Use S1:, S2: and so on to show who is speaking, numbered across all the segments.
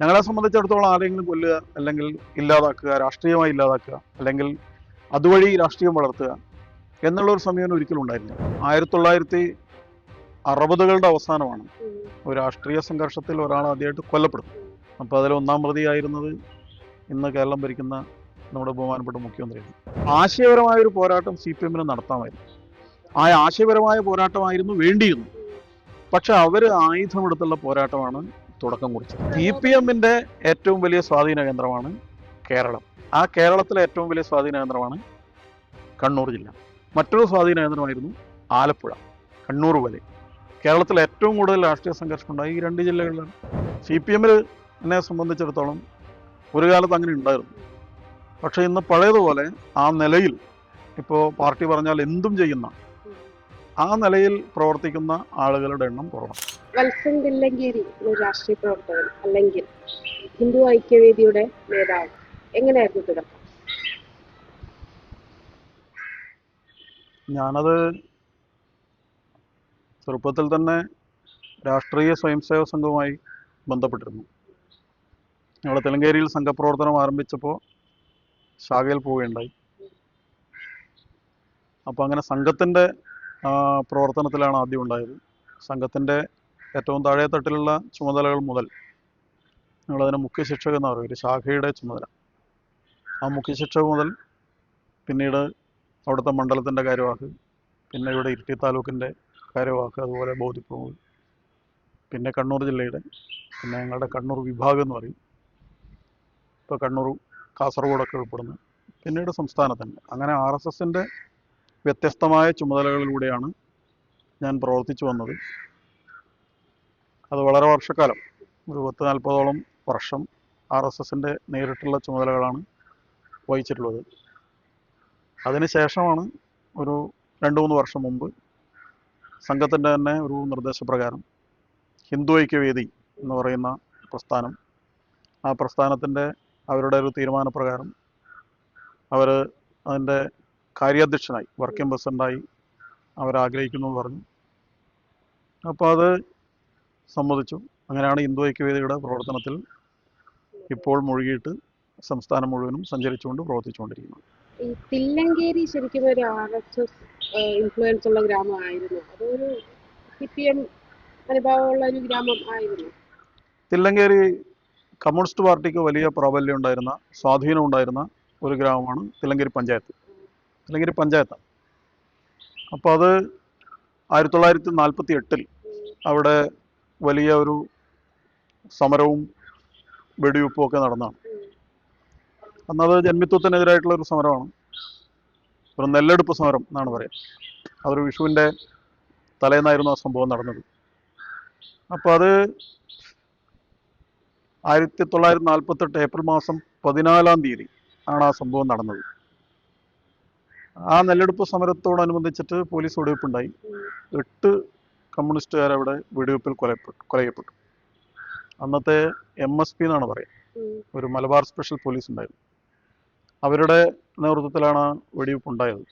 S1: ഞങ്ങളെ സംബന്ധിച്ചിടത്തോളം ആരെങ്കിലും കൊല്ലുക അല്ലെങ്കിൽ ഇല്ലാതാക്കുക രാഷ്ട്രീയമായി ഇല്ലാതാക്കുക അല്ലെങ്കിൽ അതുവഴി രാഷ്ട്രീയം വളർത്തുക എന്നുള്ള ഒരു സമീപനം ഒരിക്കലും ഉണ്ടായിരുന്നില്ല. ആയിരത്തി തൊള്ളായിരത്തി അറുപതുകളുടെ അവസാനമാണ് ഒരു രാഷ്ട്രീയ സംഘർഷത്തിൽ ഒരാൾ ആദ്യമായിട്ട് കൊല്ലപ്പെടുന്നത്. അപ്പോൾ അതിൽ ഒന്നാം പ്രതിയായിരുന്നത് ഇന്ന് കേരളം ഭരിക്കുന്ന നമ്മുടെ ബഹുമാനപ്പെട്ട മുഖ്യമന്ത്രിയാണ്. ആശയപരമായ ഒരു പോരാട്ടം സി പി എമ്മിന് നടത്താമായിരുന്നു. ആ ആശയപരമായ പോരാട്ടമായിരുന്നു വേണ്ടിയിരുന്നു പക്ഷെ അവർ ആയുധമെടുത്തുള്ള പോരാട്ടമാണ് തുടക്കം കുറിച്ചത് സി പി എമ്മിന്റെ ഏറ്റവും വലിയ സ്വാധീന കേന്ദ്രമാണ് കേരളം. ആ കേരളത്തിലെ ഏറ്റവും വലിയ സ്വാധീന കേന്ദ്രമാണ് കണ്ണൂർ ജില്ല. മറ്റൊരു സ്വാധീന കേന്ദ്രമായിരുന്നു ആലപ്പുഴ കണ്ണൂർ വരെ. കേരളത്തിൽ ഏറ്റവും കൂടുതൽ രാഷ്ട്രീയ സംഘർഷം ഉണ്ടായി ഈ രണ്ട് ജില്ലകളിലാണ്. സി പി എമ്മിൽ എന്നെ സംബന്ധിച്ചിടത്തോളം ഒരു കാലത്ത് അങ്ങനെ ഉണ്ടായിരുന്നു. പക്ഷേ ഇന്ന് പഴയതുപോലെ ആ നിലയിൽ ഇപ്പോൾ പാർട്ടി പറഞ്ഞാൽ എന്തും ചെയ്യുന്ന ആ നിലയിൽ പ്രവർത്തിക്കുന്ന ആളുകളുടെ എണ്ണം കുറവാണ്.
S2: വത്സൻ ഒരു രാഷ്ട്രീയ പ്രവർത്തകൻ അല്ലെങ്കിൽ ഹിന്ദു ഐക്യവേദിയുടെ നേതാവ് എങ്ങനെയായിരുന്നു തുടക്കം?
S1: ഞാനത് ചെറുപ്പത്തിൽ തന്നെ രാഷ്ട്രീയ സ്വയംസേവക സംഘവുമായി ബന്ധപ്പെട്ടിരുന്നു. ഞങ്ങൾ തെലങ്കേരിയിൽ സംഘപ്രവർത്തനം ആരംഭിച്ചപ്പോൾ ശാഖയിൽ പോവുകയുണ്ടായി. അപ്പോൾ അങ്ങനെ സംഘത്തിന്റെ പ്രവർത്തനത്തിലാണ് ആദ്യം ഉണ്ടായത്. സംഘത്തിന്റെ ഏറ്റവും താഴെ തട്ടിലുള്ള ചുമതലകൾ മുതൽ ഞങ്ങളതിനെ മുഖ്യ ശിക്ഷകൻ എന്ന് പറയും ഒരു ശാഖയുടെ ചുമതല. ആ മുഖ്യ ശിക്ഷക മുതൽ പിന്നീട് അവിടുത്തെ മണ്ഡലത്തിന്റെ കാര്യവാക്ക് പിന്നെ ഇവിടെ ഇരിട്ടി താലൂക്കിന്റെ കാര്യവാക്ക് അതുപോലെ ബോധിപ്രമോദ് പിന്നെ കണ്ണൂർ ജില്ലയുടെ പിന്നെ ഞങ്ങളുടെ കണ്ണൂർ വിഭാഗം എന്ന് പറയും. ഇപ്പോൾ കണ്ണൂർ കാസർഗോഡൊക്കെ ഉൾപ്പെടുന്നു. പിന്നീട് സംസ്ഥാനത്തിന്റെ അങ്ങനെ ആർ എസ് എസിന്റെ വ്യത്യസ്തമായ ചുമതലകളിലൂടെയാണ് ഞാൻ പ്രവർത്തിച്ചു വന്നത്. അത് വളരെ വർഷക്കാലം ഒരു പത്ത് നാൽപ്പതോളം വർഷം ആർ എസ് എസിന്റെ നേരിട്ടുള്ള ചുമതലകളാണ് വഹിച്ചിട്ടുള്ളത്. അതിനുശേഷമാണ് ഒരു രണ്ട് മൂന്ന് വർഷം മുമ്പ് സംഘത്തിന്റെ തന്നെ ഒരു നിർദ്ദേശപ്രകാരം ഹിന്ദു ഐക്യവേദി എന്ന് പറയുന്ന പ്രസ്ഥാനം ആ പ്രസ്ഥാനത്തിന്റെ അവരുടെ ഒരു തീരുമാനപ്രകാരം അവർ അതിന്റെ കാര്യാധ്യക്ഷനായി വർക്കിംഗ് പ്രസിഡന്റായി അവരാഗ്രഹിക്കുന്നു എന്ന് പറഞ്ഞു. അപ്പോൾ അത് സമ്മതിച്ചു. അങ്ങനെയാണ് ഹിന്ദു ഐക്യവേദിയുടെ പ്രവർത്തനത്തിൽ ഇപ്പോൾ മുഴുകിയിട്ട് സംസ്ഥാനം മുഴുവനും സഞ്ചരിച്ചുകൊണ്ട് പ്രവർത്തിച്ചുകൊണ്ടിരിക്കുന്നത്.
S2: ഈ തില്ലങ്കേരി ശരിക്കും ഒരു ആർ എസ് എസ് ഇൻഫ്ലുവൻസ് ഉള്ള ഗ്രാമമായിരുന്നു. അതൊരു സി പി എം അനുഭാവമുള്ള ഒരു ഗ്രാമം ആയിരുന്നു.
S1: തില്ലങ്കേരി കമ്മ്യൂണിസ്റ്റ് പാർട്ടിക്ക് വലിയ പ്രാബല്യം ഉണ്ടായിരുന്ന സ്വാധീനം ഉണ്ടായിരുന്ന ഒരു ഗ്രാമമാണ് തില്ലങ്കേരി പഞ്ചായത്ത്. തില്ലങ്കേരി പഞ്ചായത്താണ് അപ്പോൾ അത് ആയിരത്തി തൊള്ളായിരത്തി നാൽപ്പത്തി എട്ടിൽ അവിടെ വലിയ ഒരു സമരവും വെടിവെപ്പും ഒക്കെ നടന്നതാണ്. അന്നത് ജന്മിത്വത്തിനെതിരായിട്ടുള്ള ഒരു സമരമാണ്. ഒരു നെല്ലെടുപ്പ് സമരം എന്നാണ് പറയുക അതൊരു വിഷുവിന്റെ തലേന്നായിരുന്നു ആ സംഭവം നടന്നത്. അപ്പോൾ അത് ആയിരത്തി തൊള്ളായിരത്തി നാൽപ്പത്തെട്ട് ഏപ്രിൽ മാസം പതിനാലാം തീയതി ആണ് ആ സംഭവം നടന്നത്. ആ നെല്ലെടുപ്പ് സമരത്തോടനുബന്ധിച്ചിട്ട് പോലീസ് വെടിവെപ്പുണ്ടായി. എട്ട് കമ്മ്യൂണിസ്റ്റുകാർ അവിടെ വെടിവെപ്പിൽ കൊലപ്പെട്ടു കൊലയപ്പെട്ടു. അന്നത്തെ എം എസ് പി എന്നാണ് പറയുക ഒരു മലബാർ സ്പെഷ്യൽ പോലീസ് ഉണ്ടായിരുന്നു അവരുടെ നേതൃത്വത്തിലാണ് വെടിവെപ്പ് ഉണ്ടായത്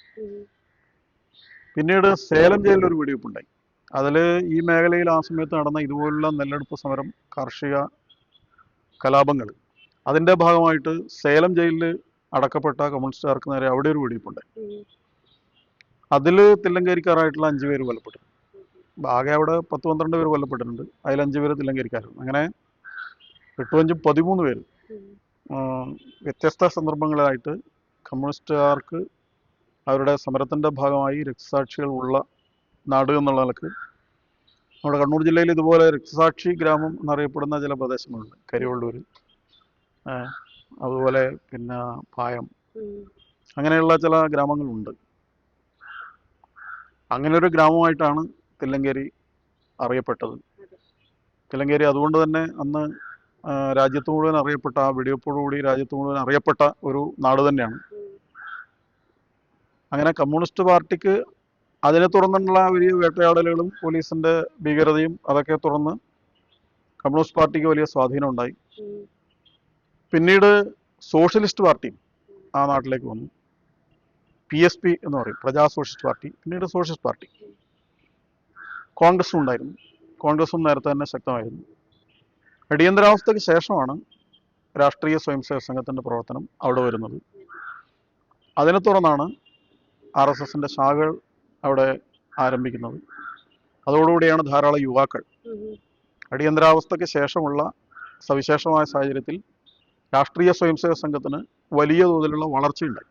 S1: പിന്നീട് സേലം ജയിലിൽ ഒരു വെടിവെപ്പുണ്ടായി. അതിൽ ഈ മേഖലയിൽ ആ സമയത്ത് നടന്ന ഇതുപോലുള്ള നെല്ലെടുപ്പ് സമരം കാർഷിക കലാപങ്ങൾ അതിന്റെ ഭാഗമായിട്ട് സേലം ജയിലിൽ അടക്കപ്പെട്ട കമ്മ്യൂണിസ്റ്റുകാർക്ക് നേരെ അവിടെ ഒരു വെടിവെപ്പുണ്ടായി
S2: ഉം.
S1: അതിൽ തില്ലങ്കരിക്കാറായിട്ടുള്ള അഞ്ച് പേര് കൊല്ലപ്പെട്ടു. ആകെ അവിടെ പത്ത് പന്ത്രണ്ട് പേര് കൊല്ലപ്പെട്ടിട്ടുണ്ട്. അതിൽ അഞ്ച് പേര് തില്ലങ്കേരിക്കാരാണ് അങ്ങനെ എട്ടും അഞ്ചും പതിമൂന്ന് പേര് വ്യത്യസ്ത സന്ദർഭങ്ങളായിട്ട് കമ്മ്യൂണിസ്റ്റുകാർക്ക് അവരുടെ സമരത്തിന്റെ ഭാഗമായി രക്തസാക്ഷികൾ ഉള്ള നാട് എന്നുള്ള നിലയ്ക്ക് നമ്മുടെ കണ്ണൂർ ജില്ലയിൽ ഇതുപോലെ രക്തസാക്ഷി ഗ്രാമം എന്നറിയപ്പെടുന്ന ചില പ്രദേശങ്ങളുണ്ട്. കരിവള്ളൂർ അതുപോലെ പിന്നെ പായം. അങ്ങനെയുള്ള ചില ഗ്രാമങ്ങളുണ്ട്. അങ്ങനെ ഒരു ഗ്രാമമായിട്ടാണ് തില്ലങ്കേരി അറിയപ്പെട്ടത്. തില്ലങ്കേരി അതുകൊണ്ട് തന്നെ അന്ന് രാജ്യത്ത് മുഴുവൻ അറിയപ്പെട്ട ആ വെടിവെപ്പോടുകൂടി രാജ്യത്ത് മുഴുവൻ അറിയപ്പെട്ട ഒരു നാട് തന്നെയാണ്. അങ്ങനെ കമ്മ്യൂണിസ്റ്റ് പാർട്ടിക്ക് അതിനെ തുടർന്നുള്ള വലിയ വേട്ടയാടലുകളും പോലീസിന്റെ ഭീകരതയും അതൊക്കെ തുടർന്ന് കമ്മ്യൂണിസ്റ്റ് പാർട്ടിക്ക് വലിയ സ്വാധീനം ഉണ്ടായി. പിന്നീട് സോഷ്യലിസ്റ്റ് പാർട്ടി ആ നാട്ടിലേക്ക് വന്നു. പി എസ് പി എന്ന് പറയും പ്രജാ സോഷ്യലിസ്റ്റ് പാർട്ടി പിന്നീട് സോഷ്യലിസ്റ്റ് പാർട്ടി. കോൺഗ്രസും ഉണ്ടായിരുന്നു. കോൺഗ്രസും നേരത്തെ തന്നെ ശക്തമായിരുന്നു. അടിയന്തരാവസ്ഥയ്ക്ക് ശേഷമാണ് രാഷ്ട്രീയ സ്വയംസേവക സംഘത്തിന്റെ പ്രവർത്തനം അവിടെ വരുന്നത്. അതിനെ തുടർന്നാണ് ആർ എസ് എസിന്റെ ശാഖകൾ അവിടെ ആരംഭിക്കുന്നത്. അതോടുകൂടിയാണ് ധാരാളം യുവാക്കൾ. അടിയന്തരാവസ്ഥയ്ക്ക് ശേഷമുള്ള സവിശേഷമായ സാഹചര്യത്തിൽ രാഷ്ട്രീയ സ്വയംസേവക സംഘത്തിന് വലിയ തോതിലുള്ള വളർച്ചയുണ്ടായി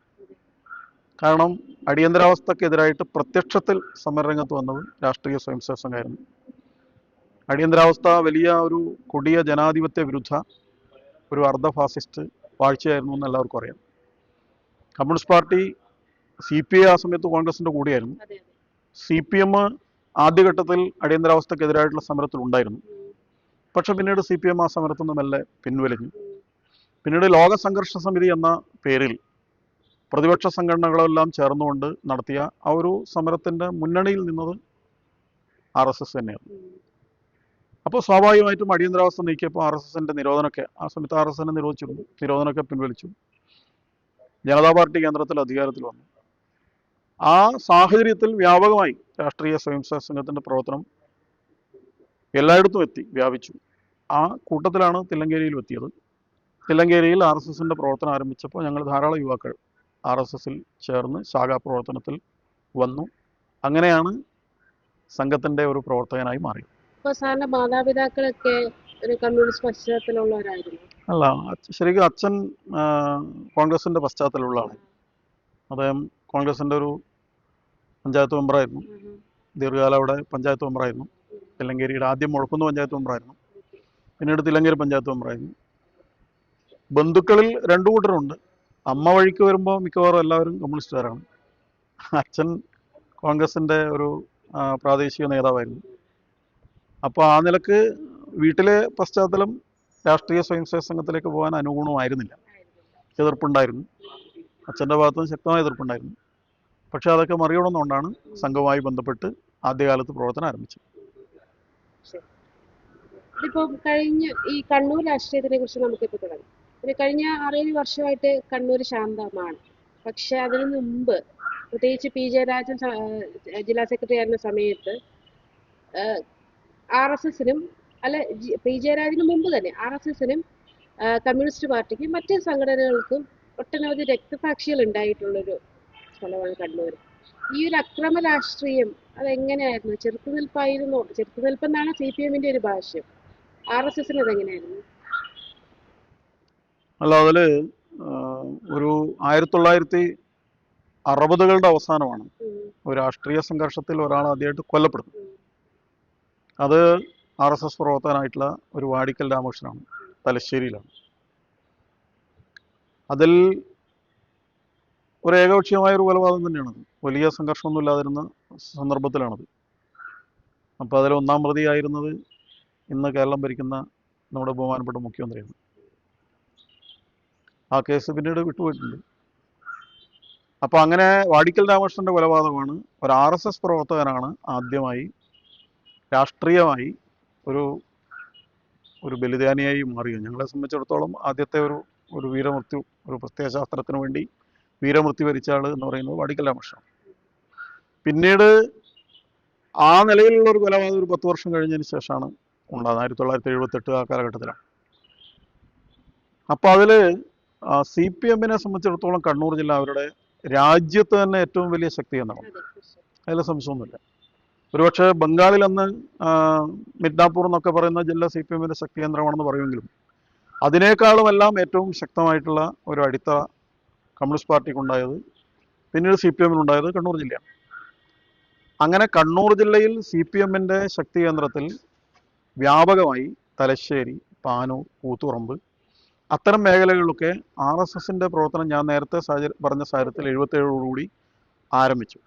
S1: കാരണം അടിയന്തരാവസ്ഥക്കെതിരായിട്ട് പ്രത്യക്ഷത്തിൽ സമരരംഗത്ത് വന്നത് രാഷ്ട്രീയ സ്വയംസേവക സംഘമായിരുന്നു. അടിയന്തരാവസ്ഥ വലിയ ഒരു കൊടിയ ജനാധിപത്യ വിരുദ്ധ ഒരു അർദ്ധ ഫാസിസ്റ്റ് വാഴ്ചയായിരുന്നു എന്ന് എല്ലാവർക്കും അറിയാം. Communist party C P I ആ സമയത്ത് കോൺഗ്രസിന്റെ കൂടിയായിരുന്നു. സി പി എം ആദ്യഘട്ടത്തിൽ അടിയന്തരാവസ്ഥക്കെതിരായിട്ടുള്ള സമരത്തിൽ ഉണ്ടായിരുന്നു. പക്ഷെ പിന്നീട് സി പി എം ആ സമരത്തിൽ നിന്ന് മെല്ലെ പിൻവലിഞ്ഞു. പിന്നീട് ലോക സംഘർഷ സമിതി എന്ന പേരിൽ പ്രതിപക്ഷ സംഘടനകളെല്ലാം ചേർന്നുകൊണ്ട് നടത്തിയ ആ ഒരു സമരത്തിന്റെ മുന്നണിയിൽ നിന്നത് ആർ എസ് എസ് തന്നെയാണ്. അപ്പോൾ സ്വാഭാവികമായിട്ടും അടിയന്തരാവസ്ഥ നീക്കിയപ്പോൾ ആർ എസ് എസിന്റെ നിരോധനമൊക്കെ ആ സമയത്ത് ആർ എസ് എസിനെ നിരോധിച്ചിരുന്നു നിരോധനമൊക്കെ പിൻവലിച്ചു. ജനതാ പാർട്ടി കേന്ദ്രത്തിൽ അധികാരത്തിൽ വന്നു. ആ സാഹചര്യത്തിൽ വ്യാപകമായി രാഷ്ട്രീയ സ്വയംസേവക സംഘത്തിന്റെ പ്രവർത്തനം എല്ലായിടത്തും എത്തി വ്യാപിച്ചു. ആ കൂട്ടത്തിലാണ് തില്ലങ്കേരിയിലും എത്തിയത്. തില്ലങ്കേരിയിൽ ആർ എസ് എസിന്റെ പ്രവർത്തനം ആരംഭിച്ചപ്പോൾ ഞങ്ങൾ ധാരാളം യുവാക്കൾ ആർ എസ് എസിൽ ചേർന്ന് ശാഖാ പ്രവർത്തനത്തിൽ വന്നു. അങ്ങനെയാണ് സംഘത്തിന്റെ ഒരു പ്രവർത്തകനായി
S2: മാറി മാതാപിതാക്കളൊക്കെ ഒരു കമ്മ്യൂണിസ്റ്റ് പശ്ചാത്തലമുള്ളവരായിരുന്നു
S1: അല്ല ശരിക്കും അച്ഛൻ കോൺഗ്രസിന്റെ കോൺഗ്രസിന്റെ പശ്ചാത്തലമുള്ള ആളാണ് അദ്ദേഹം കോൺഗ്രസിന്റെ ഒരു പഞ്ചായത്ത് മെമ്പറായിരുന്നു. ദീർഘകാലം അവിടെ പഞ്ചായത്ത് മെമ്പറായിരുന്നു. തില്ലങ്കേരിയുടെ ആദ്യം മുഴക്കുന്ന് പഞ്ചായത്ത് മെമ്പറായിരുന്നു. പിന്നീട് തില്ലങ്കേരി പഞ്ചായത്ത് മെമ്പറായിരുന്നു. ബന്ധുക്കളിൽ രണ്ടു കൂട്ടരുണ്ട്. അമ്മ വഴിക്ക് വരുമ്പോൾ മിക്കവാറും എല്ലാവരും കമ്മ്യൂണിസ്റ്റുകാരാണ്. അച്ഛൻ കോൺഗ്രസിന്റെ ഒരു പ്രാദേശിക നേതാവായിരുന്നു. അപ്പോൾ ആ നിലയ്ക്ക് വീട്ടിലെ പശ്ചാത്തലം രാഷ്ട്രീയ സ്വയംസേവക സംഘത്തിലേക്ക് പോകാൻ അനുഗുണമായിരുന്നില്ല എതിർപ്പുണ്ടായിരുന്നു. അച്ഛന്റെ ഭാഗത്ത് നിന്ന് ശക്തമായ എതിർപ്പുണ്ടായിരുന്നു. പക്ഷെ അതൊക്കെ മറികടന്നുകൊണ്ടാണ് സംഘവുമായി ബന്ധപ്പെട്ട് ആദ്യകാലത്ത് പ്രവർത്തനം ആരംഭിച്ചത്.
S2: ഇതിപ്പോ കഴിഞ്ഞ ഈ കണ്ണൂർ രാഷ്ട്രീയത്തിനെ കുറിച്ച് നമുക്കിപ്പോ തുടങ്ങാം. ഒരു കഴിഞ്ഞ ആറേഴ് വർഷമായിട്ട് കണ്ണൂർ ശാന്തമാണ്. പക്ഷെ അതിനു മുമ്പ് പ്രത്യേകിച്ച് പി ജയരാജൻ ജില്ലാ സെക്രട്ടറി ആയിരുന്ന സമയത്ത് ആർ എസ് എസിനും അല്ല പി ജയരാജന് മുമ്പ് തന്നെ ആർ എസ് എസിനും കമ്മ്യൂണിസ്റ്റ് പാർട്ടിക്കും മറ്റ് സംഘടനകൾക്കും ഒട്ടനവധി രക്തസാക്ഷികൾ ഉണ്ടായിട്ടുള്ളൊരു സ്ഥലമാണ് കണ്ണൂർ ഈ ഒരു അക്രമ രാഷ്ട്രീയം അതെങ്ങനെയായിരുന്നു? ചെറുത്തുനിൽപ്പായിരുന്നോ? ചെറുത്തുനിൽപ്പെന്നാണ് സി പി എമ്മിന്റെ ഒരു ഭാഷ്യം. ആർ എസ് എസിന് അതെങ്ങനെയായിരുന്നു
S1: അല്ല അതിൽ ഒരു ആയിരത്തി തൊള്ളായിരത്തി അറുപതുകളുടെ അവസാനമാണ്. ഒരു രാഷ്ട്രീയ സംഘർഷത്തിൽ ഒരാൾ ആദ്യമായിട്ട്
S2: കൊല്ലപ്പെടുന്നു
S1: അത് ആർ എസ് എസ് പ്രവർത്തകനായിട്ടുള്ള ഒരു വാടിക്കൽ രാമകൃഷ്ണനാണ് തലശ്ശേരിയിലാണ്. അതിൽ ഒരു ഏകപക്ഷീയമായ ഒരു കൊലപാതകം തന്നെയാണത്. വലിയ സംഘർഷമൊന്നും ഇല്ലാതിരുന്ന സന്ദർഭത്തിലാണത്. അപ്പോൾ അതിൽ ഒന്നാം പ്രതിയായിരുന്നത് ഇന്ന് കേരളം ഭരിക്കുന്ന നമ്മുടെ ബഹുമാനപ്പെട്ട മുഖ്യമന്ത്രിയാണ്. ആ കേസ് പിന്നീട് വിട്ടുപോയിട്ടുണ്ട്. അപ്പോൾ അങ്ങനെ വാടിക്കൽ രാമകൃഷ്ണന്റെ കൊലപാതകമാണ്. ഒരു ആർ എസ് എസ് പ്രവർത്തകനാണ് ആദ്യമായി രാഷ്ട്രീയമായി ഒരു ഒരു ബലിദാനിയായി മാറിയത്. ഞങ്ങളെ സംബന്ധിച്ചിടത്തോളം ആദ്യത്തെ ഒരു ഒരു വീരമൃത്യു ഒരു പ്രത്യയശാസ്ത്രത്തിന് വേണ്ടി വീരമൃത്യു വരിച്ച ആൾ എന്ന് പറയുന്നത് വാടിക്കൽ രാമകൃഷ്ണൻ. പിന്നീട് ആ നിലയിലുള്ള ഒരു കൊലപാതകം ഒരു പത്ത് വർഷം കഴിഞ്ഞതിന് ശേഷമാണ് ഉണ്ടാകുന്നത് ആയിരത്തി തൊള്ളായിരത്തി എഴുപത്തെട്ട് ആ കാലഘട്ടത്തിലാണ്. അപ്പോൾ അതിൽ സി പി എമ്മിനെ സംബന്ധിച്ചിടത്തോളം കണ്ണൂർ ജില്ല അവരുടെ രാജ്യത്ത് തന്നെ ഏറ്റവും വലിയ ശക്തി എന്നാണ്. അതിൽ സംശയമൊന്നുമില്ല. ഒരുപക്ഷെ ബംഗാളിൽ അന്ന് മിഡ്നാപ്പൂർ എന്നൊക്കെ പറയുന്ന ജില്ല സി പി എമ്മിന്റെ ശക്തി കേന്ദ്രമാണെന്ന് പറയുമെങ്കിലും അതിനേക്കാളും എല്ലാം ഏറ്റവും ശക്തമായിട്ടുള്ള ഒരു അടിത്തറ കമ്മ്യൂണിസ്റ്റ് പാർട്ടിക്കുണ്ടായത് പിന്നീട് സി പി എമ്മിനുണ്ടായത് കണ്ണൂർ ജില്ലയാണ്. അങ്ങനെ കണ്ണൂർ ജില്ലയിൽ സി പി എമ്മിന്റെ ശക്തി കേന്ദ്രത്തിൽ വ്യാപകമായി തലശ്ശേരി പാനൂർ കൂത്തുറമ്പ് അത്തരം മേഖലകളിലൊക്കെ ആർ എസ് എസിന്റെ പ്രവർത്തനം ഞാൻ നേരത്തെ സാഹചര്യ പറഞ്ഞ സാഹചര്യത്തിൽ എഴുപത്തേഴോടുകൂടി ആരംഭിച്ചു.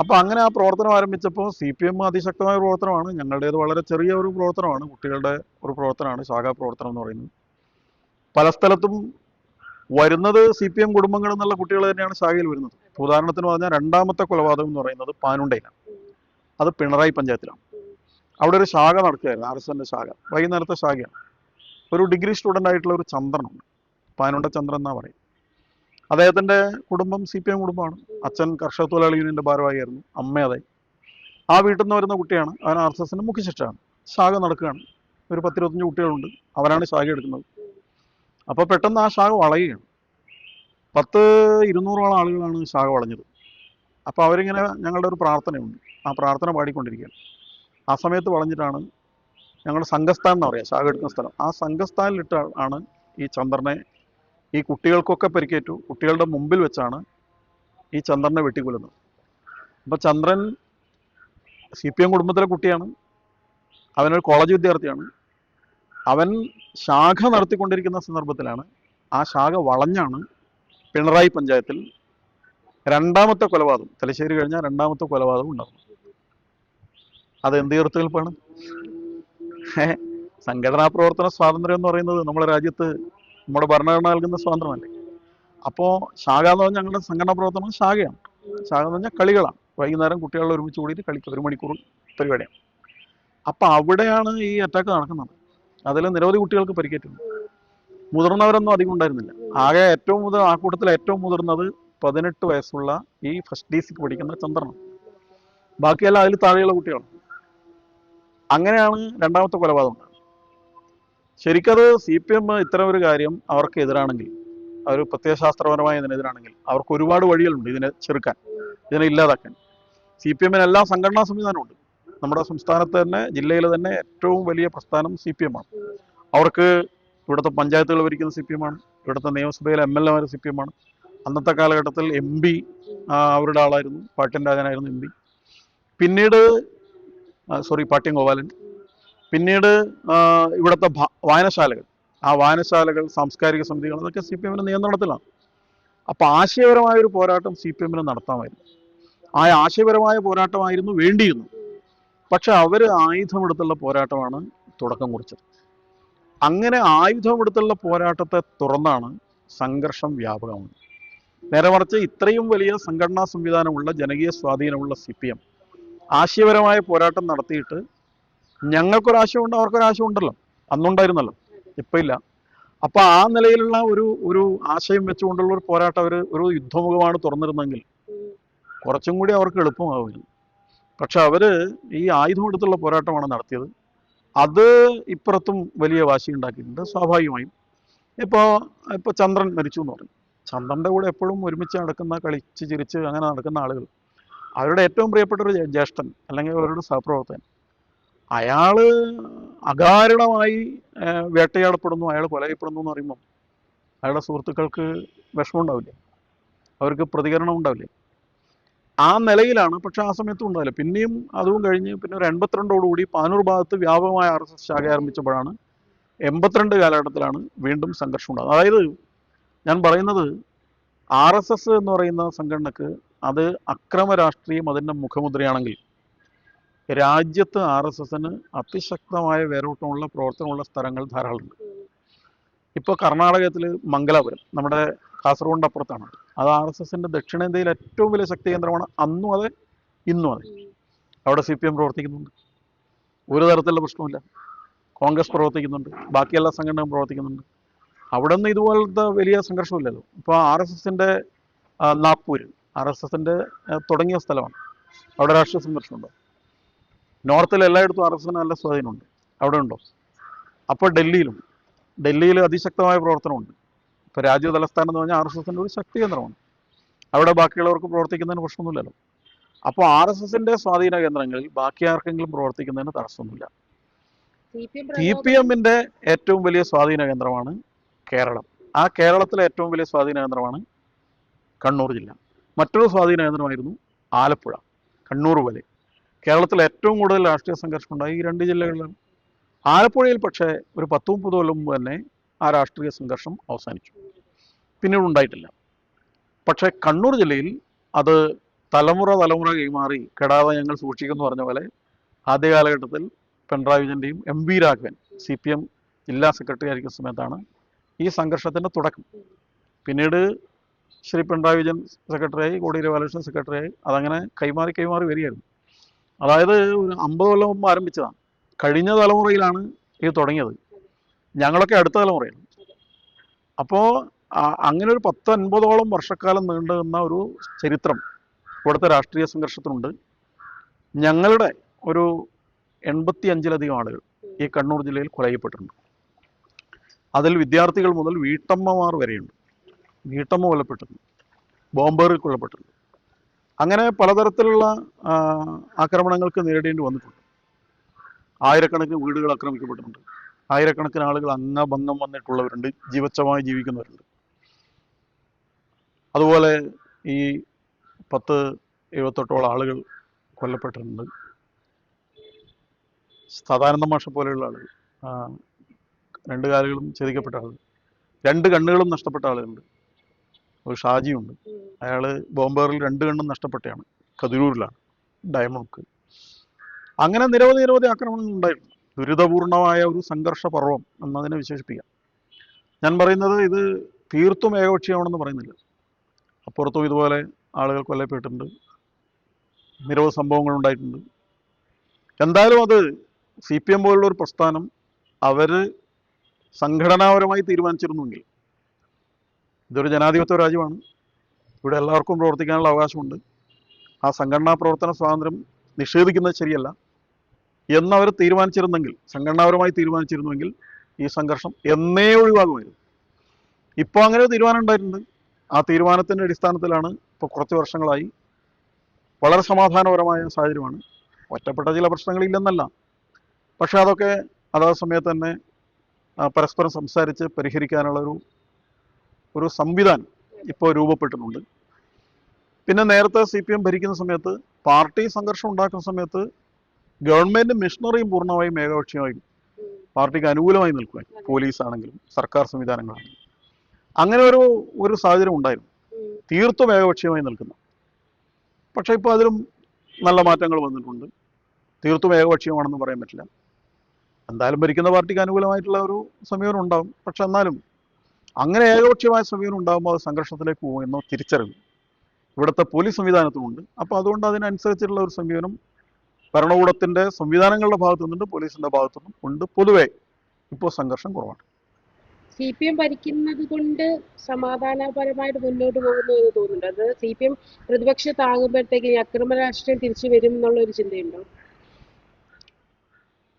S1: അപ്പോൾ അങ്ങനെ ആ പ്രവർത്തനം ആരംഭിച്ചപ്പോൾ സി പി എം അതിശക്തമായ പ്രവർത്തനമാണ്. ഞങ്ങളുടേത് വളരെ ചെറിയ ഒരു പ്രവർത്തനമാണ്. കുട്ടികളുടെ ഒരു പ്രവർത്തനമാണ് ശാഖാ പ്രവർത്തനം എന്ന് പറയുന്നത്. പല സ്ഥലത്തും വരുന്നത് സി പി എം കുടുംബങ്ങൾ എന്നുള്ള കുട്ടികൾ തന്നെയാണ് ശാഖയിൽ വരുന്നത്. ഉദാഹരണത്തിന് പറഞ്ഞാൽ രണ്ടാമത്തെ കൊലപാതകം എന്ന് പറയുന്നത് പാനുണ്ടയിലാണ്. അത് പിണറായി പഞ്ചായത്തിലാണ്. അവിടെ ഒരു ശാഖ നടക്കുകയായിരുന്നു ആർ എസ് എന്റെ ശാഖ. വൈകുന്നേരത്തെ ശാഖയാണ്. ഒരു ഡിഗ്രി സ്റ്റുഡന്റ് ആയിട്ടുള്ള ഒരു ചന്ദ്രനുണ്ട് പാനുണ്ട ചന്ദ്രൻ എന്നാ പറയും. അദ്ദേഹത്തിന്റെ കുടുംബം സി പി എം കുടുംബമാണ്. അച്ഛൻ കർഷക തൊഴിലാളി യൂണിയന്റെ ഭാരവാഹിയായിരുന്നു. അമ്മ അതെ. ആ വീട്ടിൽ നിന്ന് വരുന്ന കുട്ടിയാണ്. അവൻ ആർ എസ് എസിന്റെ മുഖ്യശിഷ്ടമാണ് ശാഖ നടക്കുകയാണ്. ഒരു പത്തിരുപത്തഞ്ച് കുട്ടികളുണ്ട്. അവരാണ് ശാഖ എടുക്കുന്നത്. അപ്പോൾ പെട്ടെന്ന് ആ ശാഖ വളയുകയാണ്. പത്ത് ഇരുന്നൂറോളം ആളുകളാണ് ശാഖ വളഞ്ഞത്. അപ്പോൾ അവരിങ്ങനെ ഞങ്ങളുടെ ഒരു പ്രാർത്ഥനയുണ്ട്. ആ പ്രാർത്ഥന പാടിക്കൊണ്ടിരിക്കുകയാണ്. ആ സമയത്ത് വളഞ്ഞിട്ടാണ് ഞങ്ങളുടെ സംഘസ്ഥാൻ എന്ന് പറയാം ശാഖ എടുക്കുന്ന സ്ഥലം. ആ സംഘസ്ഥാനിലിട്ട് ആണ് ഈ ചന്ദ്രനെ ഈ കുട്ടികൾക്കൊക്കെ പരിക്കേറ്റു. കുട്ടികളുടെ മുമ്പിൽ വെച്ചാണ് ഈ ചന്ദ്രനെ വെട്ടിക്കൊല്ലുന്നത്. അപ്പോൾ ചന്ദ്രൻ സി പി എം കുടുംബത്തിലെ കുട്ടിയാണ്. അവനൊരു കോളേജ് വിദ്യാർത്ഥിയാണ്. അവൻ ശാഖ നടത്തിക്കൊണ്ടിരിക്കുന്ന സന്ദർഭത്തിലാണ് ആ ശാഖ വളഞ്ഞാണ് പിണറായി പഞ്ചായത്തിൽ രണ്ടാമത്തെ കൊലപാതകം തലശ്ശേരി കഴിഞ്ഞാൽ രണ്ടാമത്തെ കൊലപാതകം ഉണ്ടാകും അത് എന്ത് തീർത്തുകൽപ്പാണ് സംഘടനാ പ്രവർത്തന സ്വാതന്ത്ര്യം എന്ന് പറയുന്നത് നമ്മുടെ രാജ്യത്ത് നമ്മുടെ ഭരണഘടന നൽകുന്ന സ്വാതന്ത്ര്യമല്ലേ? അപ്പോൾ ശാഖ എന്ന് പറഞ്ഞാൽ ഞങ്ങളുടെ സംഘടനാ പ്രവർത്തനം ശാഖയാണ്. ശാഖ എന്ന് പറഞ്ഞാൽ കളികളാണ്. വൈകുന്നേരം കുട്ടികളെ ഒരുമിച്ച് കൂടിയിട്ട് കളിക്കുക. ഒരു മണിക്കൂർ പരിപാടിയാണ്. അപ്പം അവിടെയാണ് ഈ അറ്റാക്ക് നടക്കുന്നത്. അതിൽ നിരവധി കുട്ടികൾക്ക് പരിക്കേറ്റുന്നത് മുതിർന്നവരൊന്നും അധികം ഉണ്ടായിരുന്നില്ല. ആകെ ഏറ്റവും മുതൽ ആ കൂട്ടത്തിൽ ഏറ്റവും മുതിർന്നത് പതിനെട്ട് വയസ്സുള്ള ഈ ഫസ്റ്റ് ഡി സിക്ക് പഠിക്കുന്ന ചന്ദ്രനാണ്. ബാക്കിയെല്ലാം അതിൽ താഴെയുള്ള കുട്ടികളാണ്. അങ്ങനെയാണ് രണ്ടാമത്തെ കൊലപാതകം. ശരിക്കത് സി പി എം ഇത്തരം ഒരു കാര്യം അവർക്ക് എതിരാണെങ്കിൽ അവർ പ്രത്യയശാസ്ത്രപരമായ ഇതിനെതിരാണെങ്കിൽ അവർക്ക് ഒരുപാട് വഴികളുണ്ട് ഇതിനെ ചെറുക്കാൻ ഇതിനെ ഇല്ലാതാക്കാൻ. സി പി എമ്മിന് എല്ലാ സംഘടനാ സംവിധാനമുണ്ട് നമ്മുടെ സംസ്ഥാനത്ത് തന്നെ ജില്ലയിൽ തന്നെ ഏറ്റവും വലിയ പ്രസ്ഥാനം സി പി എം ആണ്. അവർക്ക് ഇവിടുത്തെ പഞ്ചായത്തുകൾ ഭരിക്കുന്ന സി പി എം ആണ്. ഇവിടുത്തെ നിയമസഭയിലെ എം എൽ എമാർ സി പി എം ആണ്. അന്നത്തെ കാലഘട്ടത്തിൽ എം പി അവരുടെ ആളായിരുന്നു. പാട്ടൻ രാജനായിരുന്നു എം പി പിന്നീട് സോറി പാട്യം ഗോപാലൻ. പിന്നീട് ഇവിടുത്തെ വായനശാലകൾ. ആ വായനശാലകൾ സാംസ്കാരിക സമിതികൾ അതൊക്കെ സി പി എമ്മിന് നിയന്ത്രണത്തിലാണ്. അപ്പൊ ആശയപരമായ ഒരു പോരാട്ടം സി പി എമ്മിന് നടത്താമായിരുന്നു. ആ ആശയപരമായ പോരാട്ടമായിരുന്നു വേണ്ടിയിരുന്നു പക്ഷെ അവർ ആയുധമെടുത്തുള്ള പോരാട്ടമാണ് തുടക്കം കുറിച്ചത്. അങ്ങനെ ആയുധമെടുത്തുള്ള പോരാട്ടത്തെ തുറന്നാണ് സംഘർഷം വ്യാപകമാകുന്നത്. നേരെ മറിച്ച് ഇത്രയും വലിയ സംഘടനാ സംവിധാനമുള്ള ജനകീയ സ്വാധീനമുള്ള സി പി എം ആശയപരമായ പോരാട്ടം നടത്തിയിട്ട് ഞങ്ങൾക്കൊരാശയമുണ്ട് അവർക്കൊരാശയം ഉണ്ടല്ലോ അന്നുണ്ടായിരുന്നല്ലോ. ഇപ്പൊ ഇല്ല അപ്പോൾ ആ നിലയിലുള്ള ഒരു ഒരു ആശയം വെച്ചുകൊണ്ടുള്ള ഒരു പോരാട്ടം അവർ ഒരു യുദ്ധമുഖമാണ് തുറന്നിരുന്നെങ്കിൽ കുറച്ചും കൂടി അവർക്ക് എളുപ്പമാവുമായിരുന്നു. പക്ഷെ അവർ ഈ ആയുധം എടുത്തുള്ള പോരാട്ടമാണ് നടത്തിയത്. അത് ഇപ്പുറത്തും വലിയ വാശി ഉണ്ടാക്കിയിട്ടുണ്ട് സ്വാഭാവികമായും. ഇപ്പോൾ ഇപ്പോൾ ചന്ദ്രൻ മരിച്ചു എന്ന് പറഞ്ഞു ചന്ദ്രന്റെ കൂടെ എപ്പോഴും ഒരുമിച്ച് നടക്കുന്ന കളിച്ച് ചിരിച്ച് അങ്ങനെ നടക്കുന്ന ആളുകൾ അവരുടെ ഏറ്റവും പ്രിയപ്പെട്ട ഒരു ജ്യേ- ജ്യേഷ്ഠൻ അല്ലെങ്കിൽ അവരുടെ സഹപ്രവർത്തകൻ. അയാൾ അകാരണമായി വേട്ടയാടപ്പെടുന്നു അയാൾ കൊലയപ്പെടുന്നു എന്ന് പറയുമ്പോൾ അയാളുടെ സുഹൃത്തുക്കൾക്ക് വിഷമം ഉണ്ടാവില്ലേ അവർക്ക് പ്രതികരണം ഉണ്ടാവില്ലേ? ആ നിലയിലാണ് പക്ഷെ ആ സമയത്തും ഉണ്ടാവില്ല. പിന്നെയും അതും കഴിഞ്ഞ് പിന്നെ ഒരു എൺപത്തിരണ്ടോടുകൂടി പാനൂർ ഭാഗത്ത് വ്യാപകമായ ആർ എസ് എസ് ശാഖ ആരംഭിച്ചപ്പോഴാണ് എൺപത്തിരണ്ട് കാലഘട്ടത്തിലാണ് വീണ്ടും സംഘർഷം ഉണ്ടാകുന്നത്. അതായത് ഞാൻ പറയുന്നത് ആർ എസ് എസ് എന്ന് പറയുന്ന സംഘടനക്ക് അത് അക്രമ രാഷ്ട്രീയം അതിന്റെ മുഖമുദ്രയാണെങ്കിൽ രാജ്യത്ത് ആർ എസ് എസിന് അതിശക്തമായ വേരോട്ടമുള്ള പ്രവർത്തനമുള്ള സ്ഥലങ്ങൾ ധാരാളമുണ്ട്. ഇപ്പോൾ കർണാടകത്തിൽ മംഗലാപുരം നമ്മുടെ കാസർഗോഡിന്റെ അപ്പുറത്താണ്. അത് ആർ എസ് എസിന്റെ ദക്ഷിണേന്ത്യയിൽ ഏറ്റവും വലിയ ശക്തി കേന്ദ്രമാണ്. അന്നും അതെ ഇന്നും അതെ. അവിടെ സി പി എം പ്രവർത്തിക്കുന്നുണ്ട്. ഒരു തരത്തിലുള്ള പ്രശ്നമില്ല കോൺഗ്രസ് പ്രവർത്തിക്കുന്നുണ്ട്. ബാക്കി എല്ലാ സംഘടനകളും പ്രവർത്തിക്കുന്നുണ്ട്. അവിടെ നിന്ന് ഇതുപോലത്തെ വലിയ സംഘർഷമില്ലല്ലോ. ഇപ്പോൾ ആർ എസ് എസിന്റെ നാഗ്പൂർ ആർ എസ് എസിന്റെ തുടങ്ങിയ സ്ഥലമാണ്. അവിടെ രാഷ്ട്രീയ സംഘർഷമുണ്ടോ നോർത്തിൽ എല്ലായിടത്തും ആർ എസ് എസിന് നല്ല സ്വാധീനമുണ്ട്. അവിടെ ഉണ്ടോ? അപ്പോൾ ഡൽഹിയിലും ഡൽഹിയിൽ അതിശക്തമായ പ്രവർത്തനമുണ്ട്. ഇപ്പോൾ രാജ്യ തലസ്ഥാനം എന്ന് പറഞ്ഞാൽ ആർ എസ് എസിന്റെ ഒരു ശക്തി കേന്ദ്രമാണ്. അവിടെ ബാക്കിയുള്ളവർക്ക് പ്രവർത്തിക്കുന്നതിന് പ്രശ്നമൊന്നുമില്ലല്ലോ. അപ്പോൾ ആർ എസ് എസിന്റെ സ്വാധീന കേന്ദ്രങ്ങളിൽ ബാക്കി ആർക്കെങ്കിലും പ്രവർത്തിക്കുന്നതിന് തടസ്സമൊന്നുമില്ല.
S2: സി പി
S1: എമ്മിന്റെ ഏറ്റവും വലിയ സ്വാധീന കേന്ദ്രമാണ് കേരളം. ആ കേരളത്തിലെ ഏറ്റവും വലിയ സ്വാധീന കേന്ദ്രമാണ് കണ്ണൂർ ജില്ല. മറ്റൊരു സ്വാധീന കേന്ദ്രമായിരുന്നു ആലപ്പുഴ കണ്ണൂർ വരെ. കേരളത്തിൽ ഏറ്റവും കൂടുതൽ രാഷ്ട്രീയ സംഘർഷം ഉണ്ടായി ഈ രണ്ട് ജില്ലകളിലാണ്. ആലപ്പുഴയിൽ പക്ഷേ ഒരു പത്ത് മുപ്പത് കൊല്ലം മുമ്പ് തന്നെ ആ രാഷ്ട്രീയ സംഘർഷം അവസാനിച്ചു. പിന്നീട് ഉണ്ടായിട്ടില്ല. പക്ഷേ കണ്ണൂർ ജില്ലയിൽ അത് തലമുറ തലമുറ കൈമാറി കെടാതെ ഞങ്ങൾ സൂക്ഷിക്കുന്നു പറഞ്ഞ പോലെ ആദ്യ കാലഘട്ടത്തിൽ Pinarayi വിജയന്റെയും M V Raghavan C P M ജില്ലാ സെക്രട്ടറി ആയിരിക്കുന്ന സമയത്താണ് ഈ സംഘർഷത്തിന്റെ തുടക്കം. പിന്നീട് ശ്രീ പിണറായി വിജയൻ സെക്രട്ടറിയായി കോടിയേരി ബാലകൃഷ്ണൻ സെക്രട്ടറിയായി. അതങ്ങനെ കൈമാറി കൈമാറി വരികയായിരുന്നു. അതായത് ഒരു അമ്പത് കൊല്ലം മുമ്പ് ആരംഭിച്ചതാണ്. കഴിഞ്ഞ തലമുറയിലാണ് ഇത് തുടങ്ങിയത്. ഞങ്ങളൊക്കെ അടുത്ത തലമുറയാണ്. അപ്പോൾ അങ്ങനെ ഒരു പത്ത് അൻപതോളം വർഷക്കാലം നീണ്ടു നിന്ന ഒരു ചരിത്രം ഇവിടുത്തെ രാഷ്ട്രീയ സംഘർഷത്തിനുണ്ട്. ഞങ്ങളുടെ ഒരു എൺപത്തി അഞ്ചിലധികം ആളുകൾ ഈ കണ്ണൂർ ജില്ലയിൽ കൊലയപ്പെട്ടിട്ടുണ്ട്. അതിൽ വിദ്യാർത്ഥികൾ മുതൽ വീട്ടമ്മമാർ വരെയുണ്ട്. വീട്ടമ്മ കൊല്ലപ്പെട്ടിട്ടുണ്ട് ബോംബേറിൽ കൊല്ലപ്പെട്ടിട്ടുണ്ട് അങ്ങനെ പലതരത്തിലുള്ള ആക്രമണങ്ങൾക്ക് നേരിടേണ്ടി വന്നിട്ടുണ്ട്. ആയിരക്കണക്കിന് വീടുകൾ ആക്രമിക്കപ്പെട്ടിട്ടുണ്ട്. ആയിരക്കണക്കിന് ആളുകൾ അംഗഭംഗം വന്നിട്ടുള്ളവരുണ്ട് ജീവച്ഛമായി ജീവിക്കുന്നവരുണ്ട്. അതുപോലെ ഈ പത്ത് എഴുപത്തെട്ടോളം ആളുകൾ കൊല്ലപ്പെട്ടിട്ടുണ്ട്. സദാനന്ദ മാഷ പോലെയുള്ള ആളുകൾ രണ്ട് കാലുകളും ഛേദിക്കപ്പെട്ട ആളുകൾ രണ്ട് കണ്ണുകളും നഷ്ടപ്പെട്ട ആളുകളുണ്ട്. ഒരു ഷാജിയുണ്ട്.
S2: അയാൾ
S1: അയാൾ ബോംബേറിൽ രണ്ട് കണ്ണും നഷ്ടപ്പെട്ടയാണ്. കതിരൂരിലാണ്. ഡയമണ്ട് അങ്ങനെ നിരവധി നിരവധി ആക്രമണങ്ങൾ ഉണ്ടായിട്ടുണ്ട് ദുരിതപൂർണമായ ഒരു സംഘർഷ പർവം എന്നതിനെ വിശേഷിപ്പിക്കാം. ഞാൻ പറയുന്നത് ഇത് തീർത്തും ഏകപക്ഷീയമാണെന്ന് പറയുന്നില്ല. അപ്പുറത്തും ഇതുപോലെ ആളുകൾ കൊല്ലപ്പെട്ടിട്ടുണ്ട്. നിരവധി സംഭവങ്ങൾ ഉണ്ടായിട്ടുണ്ട്. എന്തായാലും അത് സി പി എം പോലുള്ള ഒരു പ്രസ്ഥാനം അവർ സംഘടനാപരമായി തീരുമാനിച്ചിരുന്നുവെങ്കിൽ ഇതൊരു ജനാധിപത്യ രാജ്യമാണ്. ഇവിടെ എല്ലാവർക്കും പ്രവർത്തിക്കാനുള്ള അവകാശമുണ്ട്. ആ സംഘടനാ പ്രവർത്തന സ്വാതന്ത്ര്യം നിഷേധിക്കുന്നത് ശരിയല്ല. എന്നവർ തീരുമാനിച്ചിരുന്നെങ്കിൽ സംഘടനാപരമായി തീരുമാനിച്ചിരുന്നുവെങ്കിൽ ഈ സംഘർഷം എന്നേ ഒഴിവാകുമായിരുന്നു. ഇപ്പോൾ അങ്ങനെ ഒരു തീരുമാനം ഉണ്ടായിട്ടുണ്ട്. ആ തീരുമാനത്തിന്റെ അടിസ്ഥാനത്തിലാണ് ഇപ്പോൾ കുറച്ച് വർഷങ്ങളായി വളരെ സമാധാനപരമായ സാഹചര്യമാണ്. ഒറ്റപ്പെട്ട ചില പ്രശ്നങ്ങളില്ലെന്നല്ല. പക്ഷേ അതൊക്കെ അതാ സമയത്ത് തന്നെ പരസ്പരം സംസാരിച്ച് പരിഹരിക്കാനുള്ള ഒരു സംവിധാനം ഇപ്പോൾ രൂപപ്പെട്ടിട്ടുണ്ട്. പിന്നെ നേരത്തെ സി പി എം ഭരിക്കുന്ന സമയത്ത് പാർട്ടി സംഘർഷം ഉണ്ടാക്കുന്ന സമയത്ത് ഗവൺമെന്റ് മിഷണറിയും പൂർണമായും ഏകപക്ഷീയമായും പാർട്ടിക്ക് അനുകൂലമായി നിൽക്കുവാൻ പോലീസ് ആണെങ്കിലും സർക്കാർ സംവിധാനങ്ങളാണെങ്കിലും. അങ്ങനെ ഒരു ഒരു സാഹചര്യം ഉണ്ടായിരുന്നു. തീർത്തും ഏകപക്ഷീയമായി നിൽക്കുന്ന. പക്ഷേ ഇപ്പോൾ അതിലും നല്ല മാറ്റങ്ങൾ വന്നിട്ടുണ്ട്. തീർത്തും ഏകപക്ഷീയമാണെന്ന് പറയാൻ പറ്റില്ല. എന്തായാലും ഭരിക്കുന്ന പാർട്ടിക്ക് അനുകൂലമായിട്ടുള്ള ഒരു സമീപനം ഉണ്ടാവും. പക്ഷെ എന്നാലും അങ്ങനെ ഏകപക്ഷീയമായ സമീപനം ഉണ്ടാകുമ്പോൾ അത് സംഘർഷത്തിലേക്ക് പോകും എന്നോ തിരിച്ചറിവ്. ഇവിടുത്തെ പോലീസ് സംവിധാനത്തിനുണ്ട്. അപ്പോൾ അതുകൊണ്ട് അതിനനുസരിച്ചുള്ള ഒരു സമീപനം ഭരണകൂടത്തിന്റെ സംവിധാനങ്ങളുടെ ഭാഗത്തു നിന്നുണ്ട് പോലീസിന്റെ ഭാഗത്തു നിന്നും ഉണ്ട്. പൊതുവേ ഇപ്പോൾ സംഘർഷം കുറവാണ്.
S2: സി പി എം ഭരിക്കുന്നത് കൊണ്ട് സമാധാനപരമായിട്ട് മുന്നോട്ട് പോകുന്നു എന്ന് തോന്നുന്നുണ്ട്. അത് സി പി എം പ്രതിപക്ഷത്താകുമ്പോഴത്തേക്ക് അക്രമ രാഷ്ട്രീയം തിരിച്ചു വരും എന്നുള്ള ഒരു ചിന്തയുണ്ടോ?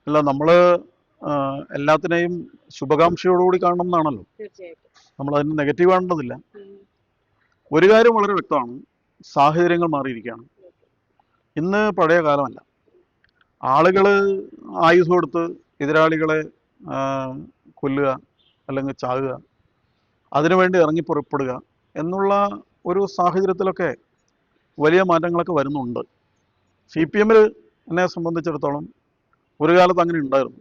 S1: അല്ല നമ്മൾ എല്ലാത്തിനെയും ശുഭകാംക്ഷയോടുകൂടി കാണണം എന്നാണല്ലോ.
S2: തീർച്ചയായിട്ടും.
S1: നമ്മൾ അതിന് നെഗറ്റീവ് കാണേണ്ടതില്ല ഒരു കാര്യം വളരെ വ്യക്തമാണ്. സാഹചര്യങ്ങൾ മാറിയിരിക്കുകയാണ്. ഇന്ന് പഴയ കാലമല്ല. ആളുകൾ ആയുധം എടുത്ത് എതിരാളികളെ കൊല്ലുക അല്ലെങ്കിൽ ചാകുക അതിനുവേണ്ടി ഇറങ്ങി പുറപ്പെടുക എന്നുള്ള ഒരു സാഹചര്യത്തിലൊക്കെ വലിയ മാറ്റങ്ങളൊക്കെ വരുന്നുണ്ട്. സി പി എമ്മിൽ എന്നെ സംബന്ധിച്ചിടത്തോളം ഒരു കാലത്ത് അങ്ങനെ ഉണ്ടായിരുന്നു.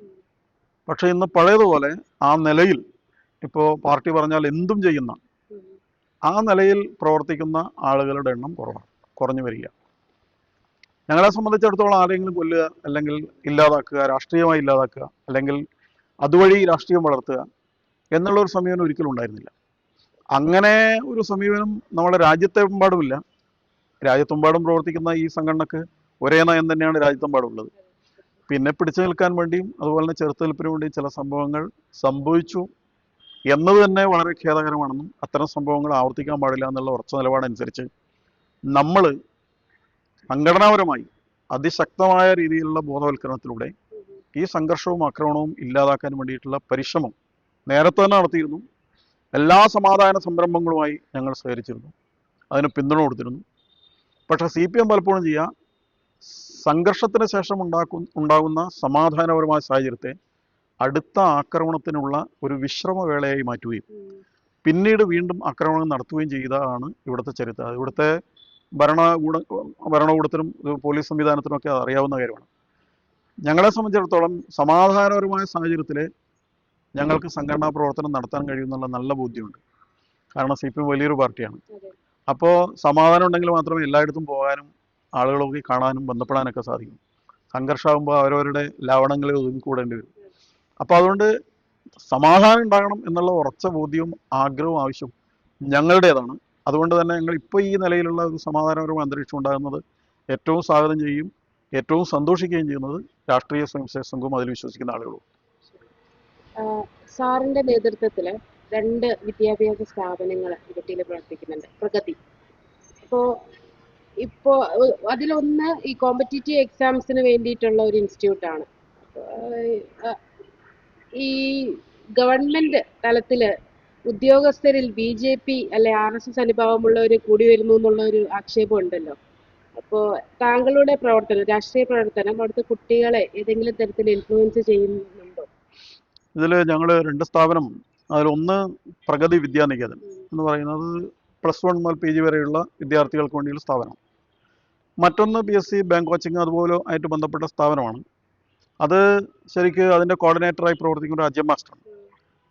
S1: പക്ഷേ ഇന്ന് പഴയതുപോലെ ആ നിലയിൽ ഇപ്പോൾ പാർട്ടി പറഞ്ഞാൽ എന്തും ചെയ്യുന്ന ആ നിലയിൽ പ്രവർത്തിക്കുന്ന ആളുകളുടെ എണ്ണം കുറവാണ് കുറഞ്ഞു വരിക ഞങ്ങളെ സംബന്ധിച്ചിടത്തോളം ആരെങ്കിലും കൊല്ലുക അല്ലെങ്കിൽ ഇല്ലാതാക്കുക രാഷ്ട്രീയമായി ഇല്ലാതാക്കുക അല്ലെങ്കിൽ അതുവഴി രാഷ്ട്രീയം വളർത്തുക എന്നുള്ള ഒരു സമീപനം ഒരിക്കലും ഉണ്ടായിരുന്നില്ല. അങ്ങനെ ഒരു സമീപനം നമ്മുടെ രാജ്യത്തെമ്പാടുമില്ല രാജ്യത്തെമ്പാടും പ്രവർത്തിക്കുന്ന ഈ സംഘടനക്ക് ഒരേ നയം തന്നെയാണ് രാജ്യത്തെമ്പാടുള്ളത് പിന്നെ പിടിച്ചു നിൽക്കാൻ വേണ്ടിയും അതുപോലെ തന്നെ ചെറുത്തുനിൽപ്പിന് വേണ്ടിയും ചില സംഭവങ്ങൾ സംഭവിച്ചു. എന്നത് തന്നെ വളരെ ഖേദകരമാണെന്നും അത്തരം സംഭവങ്ങൾ ആവർത്തിക്കാൻ പാടില്ല എന്നുള്ള ഉറച്ച നിലപാടനുസരിച്ച് നമ്മൾ സംഘടനാപരമായി അതിശക്തമായ രീതിയിലുള്ള ബോധവൽക്കരണത്തിലൂടെ ഈ സംഘർഷവും ആക്രമണവും ഇല്ലാതാക്കാൻ വേണ്ടിയിട്ടുള്ള പരിശ്രമം നേരത്തെ തന്നെ നടത്തിയിരുന്നു. എല്ലാ സമാധാന സംരംഭങ്ങളുമായി ഞങ്ങൾ സഹകരിച്ചിരുന്നു. അതിന് പിന്തുണ കൊടുത്തിരുന്നു. പക്ഷേ സി പി എം പലപ്പോഴും ചെയ്യുക സംഘർഷത്തിന് ശേഷം ഉണ്ടാക്കുന്ന ഉണ്ടാകുന്ന സമാധാനപരമായ സാഹചര്യത്തെ അടുത്ത ആക്രമണത്തിനുള്ള ഒരു വിശ്രമവേളയായി മാറ്റുകയും. പിന്നീട് വീണ്ടും ആക്രമണം നടത്തുകയും ചെയ്തതാണ് ഇവിടുത്തെ ചരിത്രം. ഇവിടുത്തെ ഭരണകൂട ഭരണകൂടത്തിനും പോലീസ് സംവിധാനത്തിനും ഒക്കെ അറിയാവുന്ന കാര്യമാണ്. ഞങ്ങളെ സംബന്ധിച്ചിടത്തോളം സമാധാനപരമായ സാഹചര്യത്തിൽ ഞങ്ങൾക്ക് സംഘടനാ പ്രവർത്തനം നടത്താൻ കഴിയുമെന്നുള്ള നല്ല ബോധ്യമുണ്ട്. കാരണം സി പി എം വലിയൊരു പാർട്ടിയാണ്. അപ്പോൾ സമാധാനം ഉണ്ടെങ്കിൽ മാത്രമേ എല്ലായിടത്തും പോകാനും ആളുകളൊക്കെ കാണാനും ബന്ധപ്പെടാനൊക്കെ സാധിക്കും. സംഘർഷമാകുമ്പോൾ അവരവരുടെ ലാവണങ്ങളിൽ ഒതുങ്ങിക്കൂടേണ്ടി വരും. അപ്പോൾ അതുകൊണ്ട് സമാധാനം ഉണ്ടാകണം എന്നുള്ള ഉറച്ച ബോധ്യവും ആഗ്രഹവും ആവശ്യവും ഞങ്ങളുടേതാണ്. അതുകൊണ്ട് തന്നെ ഞങ്ങൾ ഇപ്പോൾ ഈ നിലയിലുള്ള ഒരു സമാധാനപരമായ അന്തരീക്ഷം ഉണ്ടാകുന്നത് ഏറ്റവും സ്വാഗതം ചെയ്യും ഏറ്റവും സന്തോഷിക്കുകയും ചെയ്യുന്നത് രാഷ്ട്രീയ സ്വയംസേവക സംഘവും അതിൽ വിശ്വസിക്കുന്ന ആളുകളും.
S2: സാറിന്റെ നേതൃത്വത്തിൽ രണ്ട് വിദ്യാഭ്യാസ സ്ഥാപനങ്ങൾ ഇടുക്കിയിൽ പ്രവർത്തിക്കുന്നുണ്ട്. പ്രഗതി. ഇപ്പോൾ ഇപ്പോൾ അതിലൊന്ന് ഈ കോമ്പറ്റീറ്റീവ് എക്സാംസിന് വേണ്ടിയിട്ടുള്ള ഒരു ഇൻസ്റ്റിറ്റ്യൂട്ടാണ് ഈ ഗവൺമെന്റ് തലത്തിൽ ഉദ്യോഗസ്ഥരിൽ ബി ജെ പി അല്ലെ ആർ എസ് എസ് അനുഭാവമുള്ളവർ കൂടി വരുന്നു എന്നുള്ള ഒരു ആക്ഷേപം ഉണ്ടല്ലോ. അപ്പോൾ താങ്കളുടെ പ്രവർത്തനം രാഷ്ട്രീയ പ്രവർത്തനം അവിടുത്തെ കുട്ടികളെ ഏതെങ്കിലും തരത്തിൽ ഇൻഫ്ലുവൻസ് ചെയ്യുന്നുണ്ടോ?
S1: ഇതിൽ ഞങ്ങൾ രണ്ട് സ്ഥാപനം അതിലൊന്ന് പ്രഗതി വിദ്യാനികേതൻ എന്ന് പറയുന്നത് പ്ലസ് വൺ മുതൽ പി ജി വരെയുള്ള വിദ്യാർത്ഥികൾക്ക് വേണ്ടിയുള്ള സ്ഥാപനം. മറ്റൊന്ന് P S C bank coaching അതുപോലെ ആയിട്ട് ബന്ധപ്പെട്ട സ്ഥാപനമാണ്. അത് ശരിക്ക് അതിന്റെ കോർഡിനേറ്ററായി പ്രവർത്തിക്കുന്ന അജയ് മാസ്റ്റർ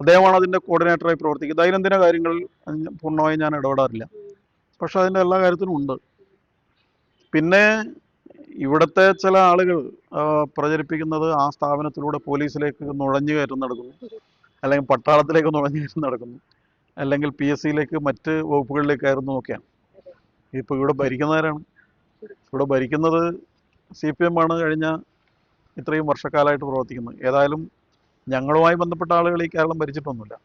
S1: അദ്ദേഹമാണ് അതിന്റെ കോർഡിനേറ്ററായി പ്രവർത്തിക്കുന്നത്. ദൈനംദിന കാര്യങ്ങളിൽ അതിന് പൂർണമായും ഞാൻ ഇടപെടാറില്ല. പക്ഷെ അതിന്റെ എല്ലാ കാര്യത്തിനും ഉണ്ട്. പിന്നെ ഇവിടുത്തെ ചില ആളുകൾ പ്രചരിപ്പിക്കുന്നത് ആ സ്ഥാപനത്തിലൂടെ പോലീസിലേക്ക് നുഴഞ്ഞു കയറ്റം നടക്കുന്നു. അല്ലെങ്കിൽ പട്ടാളത്തിലേക്ക് നുഴഞ്ഞു കയറ്റം നടക്കുന്നു. അല്ലെങ്കിൽ പി എസ് സിയിലേക്ക് മറ്റ് വകുപ്പുകളിലേക്ക് കയറുന്നു നോക്കിയാണ്. ഇപ്പോൾ ഇവിടെ ഭരിക്കുന്നവരാണ്. ഇവിടെ ഭരിക്കുന്നത് സി പി എം ആണ് കഴിഞ്ഞ ഇത്രയും വർഷക്കാലമായിട്ട് പ്രവർത്തിക്കുന്നത് ഏതായാലും ഞങ്ങളുമായി ബന്ധപ്പെട്ട ആളുകൾ ഈ കേരളം ഭരിച്ചിട്ടൊന്നുമില്ല.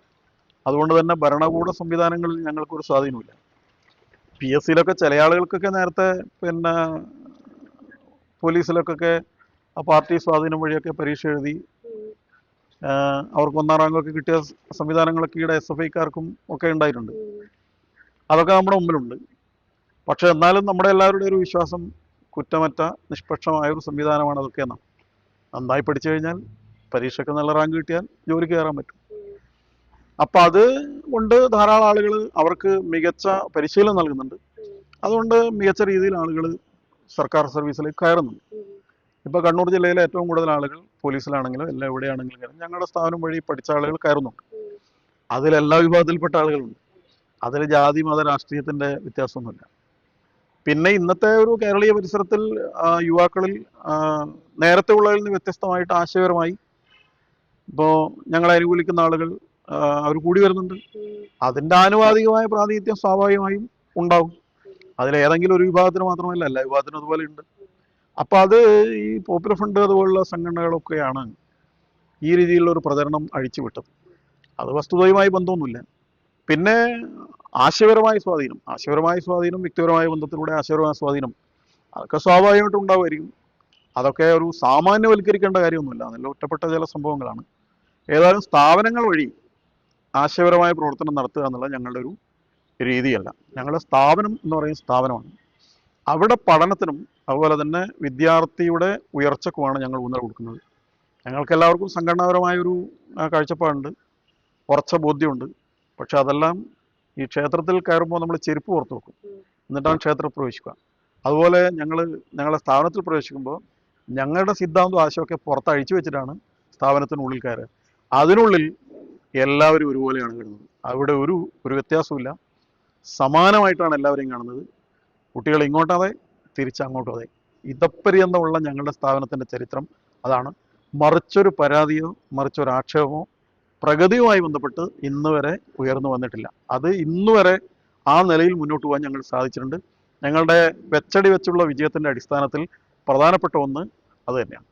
S1: അതുകൊണ്ട് തന്നെ ഭരണകൂട സംവിധാനങ്ങളിൽ ഞങ്ങൾക്കൊരു സ്വാധീനമില്ല പി എസ് സിയിലൊക്കെ ചില ആളുകൾക്കൊക്കെ നേരത്തെ പിന്നെ പോലീസിലൊക്കെ ആ പാർട്ടി സ്വാധീനം വഴിയൊക്കെ പരീക്ഷ എഴുതി അവർക്ക് ഒന്നാം റാങ്കൊക്കെ കിട്ടിയ സംവിധാനങ്ങളൊക്കെ ഈടെ എസ് എഫ് ഐക്കാർക്കും ഒക്കെ ഉണ്ടായിട്ടുണ്ട്. അതൊക്കെ നമ്മുടെ മുമ്പിലുണ്ട്. പക്ഷെ എന്നാലും നമ്മുടെ എല്ലാവരുടെയും ഒരു വിശ്വാസം കുറ്റമറ്റ നിഷ്പക്ഷമായ ഒരു സംവിധാനമാണ് അതൊക്കെ എന്നാണ് നന്നായി പഠിച്ചു കഴിഞ്ഞാൽ പരീക്ഷയ്ക്ക് നല്ല റാങ്ക് കിട്ടിയാൽ ജോലിക്ക് കയറാൻ പറ്റും. അപ്പം അത് കൊണ്ട് ധാരാളം ആളുകൾ അവർക്ക് മികച്ച പരിശീലനം നൽകുന്നുണ്ട്. അതുകൊണ്ട് മികച്ച രീതിയിൽ ആളുകൾ സർക്കാർ സർവീസിലേക്ക് കയറുന്നുണ്ട്. ഇപ്പോൾ കണ്ണൂർ ജില്ലയിലെ ഏറ്റവും കൂടുതൽ ആളുകൾ പോലീസിലാണെങ്കിലും എല്ലാം എവിടെയാണെങ്കിലും കയറും. ഞങ്ങളുടെ സ്ഥാപനം വഴി പഠിച്ച ആളുകൾ കയറുന്നുണ്ട്. അതിലെല്ലാ വിഭാഗത്തിൽപ്പെട്ട ആളുകളുണ്ട്. അതിൽ ജാതി മത രാഷ്ട്രീയത്തിന്റെ വ്യത്യാസമൊന്നുമില്ല. പിന്നെ ഇന്നത്തെ ഒരു കേരളീയ പരിസരത്തിൽ യുവാക്കളിൽ നേരത്തെ ഉള്ളതിൽ നിന്ന് വ്യത്യസ്തമായിട്ട് ആശയപരമായി ഇപ്പോൾ ഞങ്ങളെ അനുകൂലിക്കുന്ന ആളുകൾ അവർ കൂടി വരുന്നുണ്ട്. അതിന്റെ ആനുപാതികമായ പ്രാതിനിധ്യം സ്വാഭാവികമായും ഉണ്ടാവും അതിലേതെങ്കിലും ഒരു വിഭാഗത്തിന് മാത്രമല്ല എല്ലാ വിഭാഗത്തിനും അതുപോലെ ഉണ്ട്. അപ്പോൾ അത് ഈ പോപ്പുലർ ഫണ്ട് അതുപോലുള്ള സംഘടനകളൊക്കെയാണ് ഈ രീതിയിലുള്ള ഒരു പ്രചരണം അഴിച്ചുവിട്ടത്. അത് വസ്തുതയുമായി ബന്ധമൊന്നുമില്ല. പിന്നെ ആശയപരമായ സ്വാധീനം ആശയപരമായ സ്വാധീനം വ്യക്തിപരമായ ബന്ധത്തിലൂടെ ആശയപരമായ സ്വാധീനം അതൊക്കെ സ്വാഭാവികമായിട്ടും ഉണ്ടാവുമായിരിക്കും. അതൊക്കെ ഒരു സാമാന്യവൽക്കരിക്കേണ്ട കാര്യമൊന്നുമില്ല. നല്ല ഒറ്റപ്പെട്ട ചില സംഭവങ്ങളാണ്. ഏതായാലും സ്ഥാപനങ്ങൾ വഴി ആശയപരമായ പ്രവർത്തനം നടത്തുക എന്നുള്ള ഞങ്ങളുടെ ഒരു രീതിയല്ല. ഞങ്ങളുടെ സ്ഥാപനം എന്ന് പറയുന്ന സ്ഥാപനമാണ്. അവിടെ പഠനത്തിനും അതുപോലെ തന്നെ വിദ്യാർത്ഥിയുടെ ഉയർച്ചക്കുമാണ് ഞങ്ങൾ ഊന്നൽ കൊടുക്കുന്നത്. ഞങ്ങൾക്ക് എല്ലാവർക്കും സംഘടനാപരമായ ഒരു ആ, കാഴ്ചപ്പാടുണ്ട്. ഉറച്ച ബോധ്യമുണ്ട്. പക്ഷെ അതെല്ലാം ഈ ക്ഷേത്രത്തിൽ കയറുമ്പോൾ നമ്മൾ ചെരുപ്പ് പുറത്ത് വെക്കും. എന്നിട്ടാണ് ക്ഷേത്രത്തിൽ പ്രവേശിക്കുക. അതുപോലെ ഞങ്ങൾ ഞങ്ങളെ സ്ഥാപനത്തിൽ പ്രവേശിക്കുമ്പോൾ ഞങ്ങളുടെ സിദ്ധാന്തവും ആശയമൊക്കെ പുറത്ത് അഴിച്ചു വെച്ചിട്ടാണ് സ്ഥാപനത്തിനുള്ളിൽ കയറുക. അതിനുള്ളിൽ എല്ലാവരും ഒരുപോലെയാണ് കാണുന്നത് അവിടെ ഒരു ഒരു വ്യത്യാസമില്ല സമാനമായിട്ടാണ് എല്ലാവരെയും കാണുന്നത്. കുട്ടികൾ ഇങ്ങോട്ടതെ തിരിച്ചങ്ങോട്ടും അതെ. ഇതപ്പര്യന്തമുള്ള ഞങ്ങളുടെ സ്ഥാപനത്തിന്റെ ചരിത്രം അതാണ്. മറിച്ചൊരു പരാതിയോ മറിച്ചൊരു ആക്ഷേപമോ പ്രഗതിയുമായി ബന്ധപ്പെട്ട് ഇന്ന് വരെ ഉയർന്നു വന്നിട്ടില്ല. അത് ഇന്ന് വരെ ആ നിലയിൽ മുന്നോട്ട് പോകാൻ ഞങ്ങൾ സാധിച്ചിട്ടുണ്ട്. ഞങ്ങളുടെ വെച്ചടി വെച്ചുള്ള വിജയത്തിന്റെ അടിസ്ഥാനത്തിൽ പ്രധാനപ്പെട്ട ഒന്ന് അത് തന്നെയാണ്.